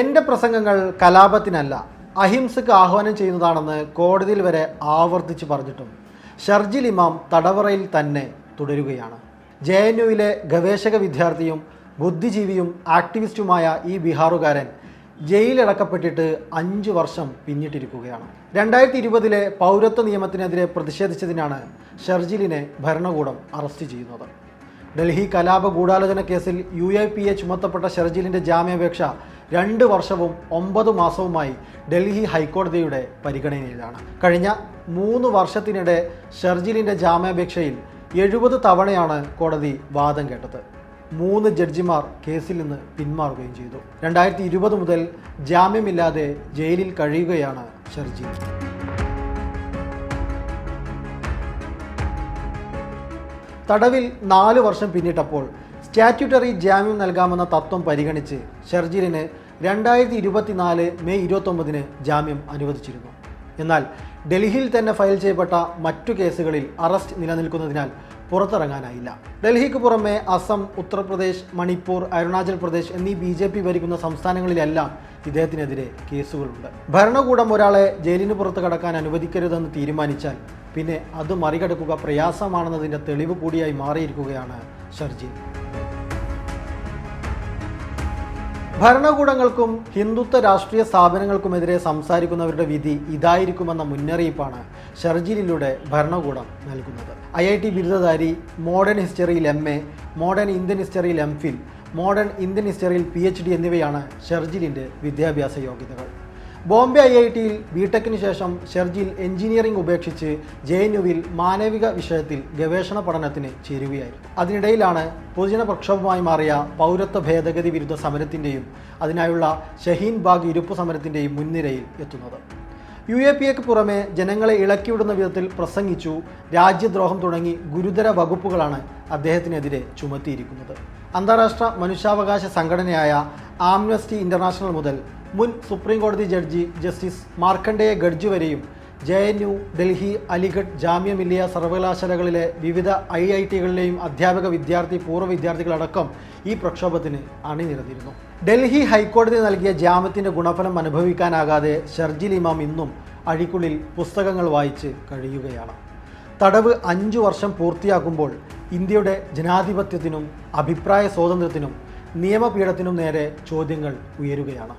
എന്റെ പ്രസംഗങ്ങൾ കലാപത്തിനല്ല അഹിംസക്ക് ആഹ്വാനം ചെയ്യുന്നതാണെന്ന് കോടതിയിൽ വരെ ആവർത്തിച്ച് പറഞ്ഞിട്ടും ഷർജിൽ ഇമാം തടവറയിൽ തന്നെ തുടരുകയാണ്. ജെ എൻ യുവിലെ ഗവേഷക വിദ്യാർത്ഥിയും ബുദ്ധിജീവിയും ആക്ടിവിസ്റ്റുമായ ഈ ബീഹാറുകാരൻ ജയിലടക്കപ്പെട്ടിട്ട് അഞ്ച് വർഷം പിന്നിട്ടിരിക്കുകയാണ്. രണ്ടായിരത്തി ഇരുപതിലെ പൗരത്വ നിയമത്തിനെതിരെ പ്രതിഷേധിച്ചതിനാണ് ഷർജിലിനെ ഭരണകൂടം അറസ്റ്റ് ചെയ്യുന്നത്. ഡൽഹി കലാപ ഗൂഢാലോചന കേസിൽ യു എ പി എ ചുമത്തപ്പെട്ട ഷർജിലിന്റെ ജാമ്യാപേക്ഷ രണ്ട് വർഷവും ഒമ്പത് മാസവുമായി ഡൽഹി ഹൈക്കോടതിയുടെ പരിഗണനയിലാണ്. കഴിഞ്ഞ മൂന്ന് വർഷത്തിനിടെ ഷർജിലിന്റെ ജാമ്യാപേക്ഷയിൽ എഴുപത് തവണയാണ് കോടതി വാദം കേട്ടത്. മൂന്ന് ജഡ്ജിമാർ കേസിൽ നിന്ന് പിന്മാറുകയും ചെയ്തു. രണ്ടായിരത്തി ഇരുപത് മുതൽ ജാമ്യമില്ലാതെ ജയിലിൽ കഴിയുകയാണ് ഷർജി. തടവിൽ നാല് വർഷം പിന്നിട്ടപ്പോൾ സ്റ്റാറ്റ്യൂട്ടറി ജാമ്യം നൽകാമെന്ന തത്വം പരിഗണിച്ച് ഷർജീലിന് രണ്ടായിരത്തി ഇരുപത്തിനാല് മെയ് ഇരുപത്തൊമ്പതിന് ജാമ്യം അനുവദിച്ചിരുന്നു. എന്നാൽ ഡൽഹിയിൽ തന്നെ ഫയൽ ചെയ്യപ്പെട്ട മറ്റു കേസുകളിൽ അറസ്റ്റ് നിലനിൽക്കുന്നതിനാൽ പുറത്തിറങ്ങാനായില്ല. ഡൽഹിക്ക് പുറമെ അസം ഉത്തർപ്രദേശ് മണിപ്പൂർ അരുണാചൽ പ്രദേശ് എന്നീ ബി ജെ പി ഭരിക്കുന്ന സംസ്ഥാനങ്ങളിലെല്ലാം ഇദ്ദേഹത്തിനെതിരെ കേസുകളുണ്ട്. ഭരണകൂടം ഒരാളെ ജയിലിന് പുറത്ത് കടക്കാൻ അനുവദിക്കരുതെന്ന് തീരുമാനിച്ചാൽ പിന്നെ അത് മറികടക്കുക പ്രയാസമാണെന്നതിന്റെ തെളിവ് കൂടിയായി മാറിയിരിക്കുകയാണ് ഷർജീൽ ഭരണകൂടങ്ങൾക്കും ഹിന്ദുത്വ രാഷ്ട്രീയ സ്ഥാപനങ്ങൾക്കുമെതിരെ സംസാരിക്കുന്നവരുടെ വിധി ഇതായിരിക്കുമെന്ന മുന്നറിയിപ്പാണ് ഷർജിലിലൂടെ ഭരണകൂടം നൽകുന്നത്. ഐ ഐ ടി ബിരുദധാരി മോഡേൺ ഹിസ്റ്ററിയിൽ എം എ മോഡേൺ ഇന്ത്യൻ ഹിസ്റ്ററിയിൽ എം ഫിൽ മോഡേൺ ഇന്ത്യൻ ഹിസ്റ്ററിയിൽ പി എച്ച് ഡി എന്നിവയാണ് ഷർജിലിന്റെ വിദ്യാഭ്യാസ യോഗ്യതകൾ. ബോംബെ ഐ ഐ ടിയിൽ ബിടെക്കിന് ശേഷം ഷെർജിൽ എഞ്ചിനീയറിംഗ് ഉപേക്ഷിച്ച് ജെ എൻ യുവിൽ മാനവിക വിഷയത്തിൽ ഗവേഷണ പഠനത്തിന് ചേരുകയായിരുന്നു. അതിനിടയിലാണ് പൊതുജന പ്രക്ഷോഭമായി മാറിയ പൗരത്വ ഭേദഗതി വിരുദ്ധ സമരത്തിന്റെയും അതിനായുള്ള ഷഹീൻ ബാഗ് ഇരുപ്പ് സമരത്തിന്റെയും മുൻനിരയിൽ എത്തുന്നത്. യു എ പി എക്ക് പുറമെ ജനങ്ങളെ ഇളക്കിവിടുന്ന വിധത്തിൽ പ്രസംഗിച്ചു രാജ്യദ്രോഹം തുടങ്ങി ഗുരുതര വകുപ്പുകളാണ് അദ്ദേഹത്തിനെതിരെ ചുമത്തിയിരിക്കുന്നത്. അന്താരാഷ്ട്ര മനുഷ്യാവകാശ സംഘടനയായ ആംനസ്റ്റി ഇന്റർനാഷണൽ മുതൽ മുൻ സുപ്രീം കോടതി ജഡ്ജി ജസ്റ്റിസ് മാർക്കണ്ഡേയ ഗഡ്ജി വരെയും J N U Delhi Aligarh Jamia Millia സർവകലാശാലകളിലെ വിവിധ ഐ ഐ ടികളിലെയും അധ്യാപക വിദ്യാർത്ഥി പൂർവ വിദ്യാർത്ഥികളടക്കം ഈ പ്രക്ഷോഭത്തിന് അണിനിരന്നിരുന്നു. ഡൽഹി ഹൈക്കോടതി നൽകിയ ജാമ്യത്തിന്റെ ഗുണഫലം അനുഭവിക്കാനാകാതെ ഷർജിൽ ഇമാം ഇന്നും അഴിക്കുള്ളിൽ പുസ്തകങ്ങൾ വായിച്ച് കഴിയുകയാണ്. തടവ് അഞ്ചു വർഷം പൂർത്തിയാക്കുമ്പോൾ ഇന്ത്യയുടെ ജനാധിപത്യത്തിനും അഭിപ്രായ സ്വാതന്ത്ര്യത്തിനും നിയമപീഠത്തിനും നേരെ ചോദ്യങ്ങൾ ഉയരുകയാണ്.